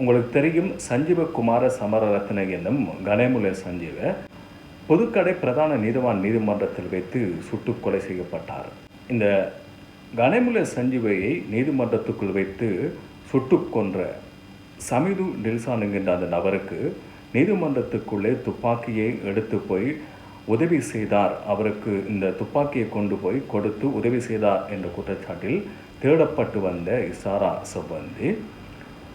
உங்களுக்கு தெரியும் சஞ்சீவ குமார சமரரத்ன என்னும் கணேமுல சஞ்சீவ. பொதுக்கடை பிரதான நீதிவான் நீதிமன்றத்தில் வைத்து சுட்டு கொலை செய்யப்பட்டார். இந்த கணேமுல சஞ்சீவையை நீதிமன்றத்துக்குள் வைத்து சுட்டு கொன்ற சமிது நில்சான் என்கின்ற அந்த நபருக்கு நீதிமன்றத்துக்குள்ளே துப்பாக்கியை எடுத்து போய் உதவி செய்தார். அவருக்கு இந்த துப்பாக்கியை கொண்டு போய் கொடுத்து உதவி செய்தார் என்ற குற்றச்சாட்டில் தேடப்பட்டு வந்த இசாரா செவ்வந்தி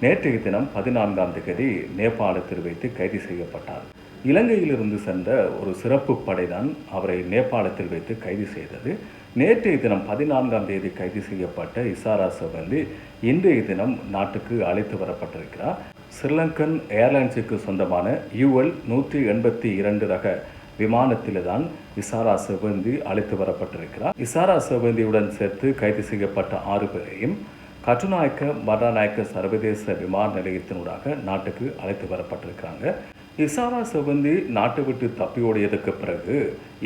நேற்றைய தினம் பதினான்காம் தேதி நேபாளத்தில் வைத்து கைது செய்யப்பட்டார். இலங்கையிலிருந்து சென்ற ஒரு சிறப்பு படைதான் அவரை நேபாளத்தில் வைத்து கைது செய்தது. நேற்றைய தினம் பதினான்காம் தேதி கைது செய்யப்பட்ட இசாரா செவ்வந்தி இன்றைய தினம் நாட்டுக்கு அழைத்து வரப்பட்டிருக்கிறார். ஸ்ரீலங்கன் ஏர்லைன்ஸுக்கு சொந்தமான யூஎல் நூற்றி எண்பத்தி இரண்டு ரக விமானத்தில் தான் இசாரா செவ்வந்தி அழைத்து வரப்பட்டிருக்கிறார். இசாரா செவ்வந்தியுடன் சேர்த்து கைது செய்யப்பட்ட ஆறு பேரையும் கட்டுநாயக்க மரணநாயக்க சர்வதேச விமான நிலையத்தினூடாக நாட்டுக்கு அழைத்து வரப்பட்டிருக்கிறாங்க. இசாரா செவ்வந்தி நாட்டை விட்டு தப்பி ஓடியதுக்கு பிறகு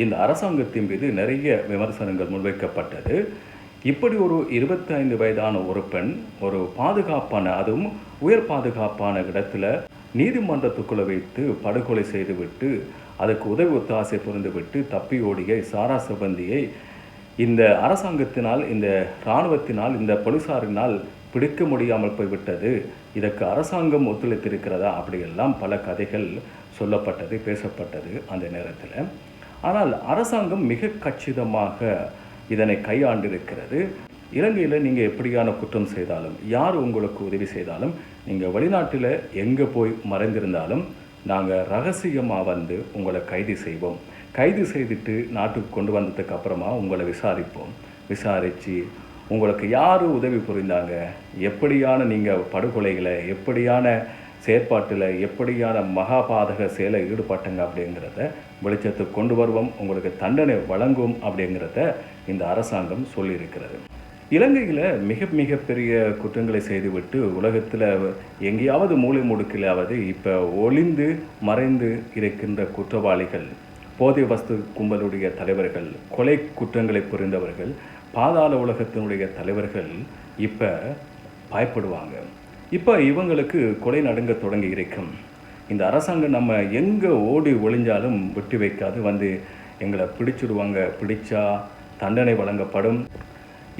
இந்த அரசாங்கத்தின் மீது நிறைய விமர்சனங்கள் முன்வைக்கப்பட்டது. இப்படி ஒரு இருபத்தி ஐந்து வயதான ஒரு பெண் ஒரு பாதுகாப்பான அதுவும் உயர் பாதுகாப்பான இடத்துல நீதிமன்றத்துக்குள்ளே வைத்து படுகொலை செய்துவிட்டு அதுக்கு உதவி ஒத்தாசை புரிந்துவிட்டு தப்பி ஓடிய சாரா சிபந்தியை இந்த அரசாங்கத்தினால் இந்த இராணுவத்தினால் இந்த போலீசாரினால் பிடிக்க முடியாமல் போய்விட்டது. இதற்கு அரசாங்கம் ஒத்துழைத்திருக்கிறதா? அப்படியெல்லாம் பல கதைகள் சொல்லப்பட்டது பேசப்பட்டது அந்த நேரத்தில். ஆனால் அரசாங்கம் மிக கச்சிதமாக இதனை கையாண்டிருக்கிறது. இலங்கையில் நீங்கள் எப்படியான குற்றம் செய்தாலும் யார் உங்களுக்கு உதவி செய்தாலும் நீங்கள் வெளிநாட்டில் எங்கே போய் மறைந்திருந்தாலும் நாங்கள் ரகசியமாக வந்து உங்களை கைது செய்வோம். கைது செய்துட்டு நாட்டுக்கு கொண்டு வந்ததுக்கு அப்புறமா உங்களை விசாரிப்போம். விசாரித்து உங்களுக்கு யார் உதவி புரிந்தாங்க? எப்படியான நீங்கள் படுகொலைகளை எப்படியான செயற்பாட்டில் எப்படியான மகாபாதக செயலை ஈடுபட்டங்க அப்படிங்கிறத வெளிச்சத்துக்கு கொண்டு வருவோம். உங்களுக்கு தண்டனை வழங்கும் அப்படிங்கிறத இந்த அரசாங்கம் சொல்லியிருக்கிறது. இலங்கையில் மிக மிக பெரிய குற்றங்களை செய்துவிட்டு உலகத்தில் எங்கேயாவது மூளை முடுக்கிலாவது இப்போ ஒளிந்து மறைந்து இருக்கின்ற குற்றவாளிகள் போதை வஸ்து கும்பலுடைய தலைவர்கள் கொலை குற்றங்களை புரிந்தவர்கள் பாதாள உலகத்தினுடைய தலைவர்கள் இப்போ பயப்படுவாங்க. இப்போ இவங்களுக்கு கொலை நடுங்க தொடங்கி இருக்கும். இந்த அரசாங்கம் நம்ம எங்கே ஓடி ஒளிஞ்சாலும் விட்டு வைக்காது வந்து எங்களை பிடிச்சிடுவாங்க பிடிச்சா தண்டனை வழங்கப்படும்.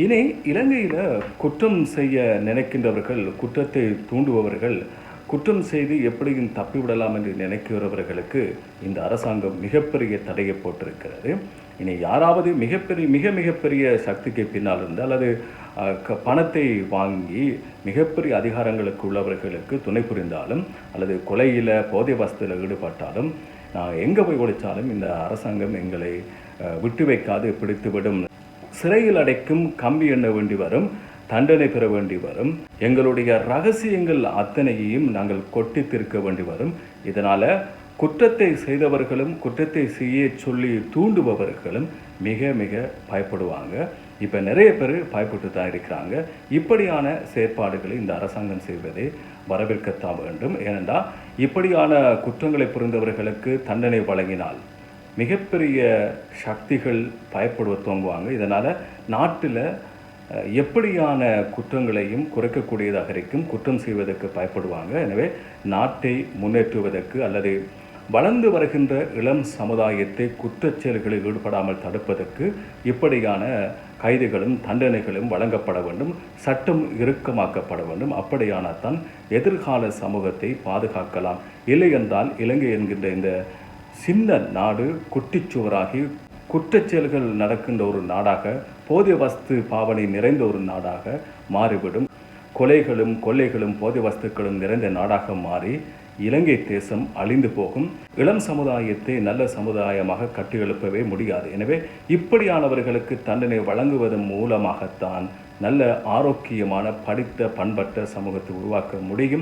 இனி இலங்கையில் குற்றம் செய்ய நினைக்கின்றவர்கள் குற்றத்தை தூண்டுபவர்கள் குற்றம் செய்து எப்படியும் தப்பிவிடலாம் என்று நினைக்கிறவர்களுக்கு இந்த அரசாங்கம் மிகப்பெரிய தடையை போட்டிருக்கிறது. இனி யாராவது மிகப்பெரிய மிக மிகப்பெரிய சக்திக்கு பின்னால் இருந்து அல்லது பணத்தை வாங்கி மிகப்பெரிய அதிகாரங்களுக்கு உள்ளவர்களுக்கு துணை புரிந்தாலும் அல்லது கொலையில் போதை வசத்தில் ஈடுபட்டாலும் எங்கே போய் ஒழித்தாலும் இந்த அரசாங்கம் எங்களை விட்டு வைக்காது பிடித்துவிடும். சிறையில் அடைக்கும் கம்பி எண்ண வேண்டி வரும் தண்டனை பெற வேண்டி வரும். எங்களுடைய ரகசியங்கள் அத்தனையையும் நாங்கள் கொட்டி தீர்க்க வேண்டி வரும். இதனால் குற்றத்தை செய்தவர்களும் குற்றத்தை செய்ய சொல்லி தூண்டுபவர்களும் மிக மிக பயப்படுவாங்க. இப்போ நிறைய பேர் பயப்பட்டு தான் இருக்கிறாங்க. இப்படியான செயற்பாடுகளை இந்த அரசாங்கம் செய்வதை வரவேற்கத்தான் வேண்டும். ஏனென்றால் இப்படியான குற்றங்களை புரிந்தவர்களுக்கு தண்டனை வழங்கினால் மிகப்பெரிய சக்திகள் பயப்படுவ துவங்குவாங்க. இதனால் நாட்டில் எப்படியான குற்றங்களையும் குறைக்கக்கூடியதாக இருக்கும் குற்றம் செய்வதற்கு பயப்படுவாங்க. எனவே நாட்டை முன்னேற்றுவதற்கு அல்லது வளர்ந்து வருகின்ற இளம் சமுதாயத்தை குற்றச் செயல்களில் ஈடுபடாமல் தடுப்பதற்கு இப்படியான கைதுகளும் தண்டனைகளும் வழங்கப்பட வேண்டும் சட்டம் இறுக்கமாக்கப்பட வேண்டும். அப்படியானத்தான் எதிர்கால சமூகத்தை பாதுகாக்கலாம். இல்லை என்றால் இலங்கை என்கின்ற இந்த சின்ன நாடு குட்டிச்சுவராகி குற்றச்செயல்கள் நடக்கின்ற ஒரு நாடாக போதிய வஸ்து பாவனை நிறைந்த ஒரு நாடாக மாறிவிடும். கொலைகளும் கொள்ளைகளும் போதிய வஸ்துக்களும் நிறைந்த நாடாக மாறி இலங்கை தேசம் அழிந்து போகும். இளம் சமுதாயத்தை நல்ல சமுதாயமாக கட்டியெழுப்பவே முடியாது. எனவே இப்படியானவர்களுக்கு தண்டனை வழங்குவதன் மூலமாகத்தான் நல்ல ஆரோக்கியமான படித்த பண்பட்ட சமூகத்தை உருவாக்க முடியும்.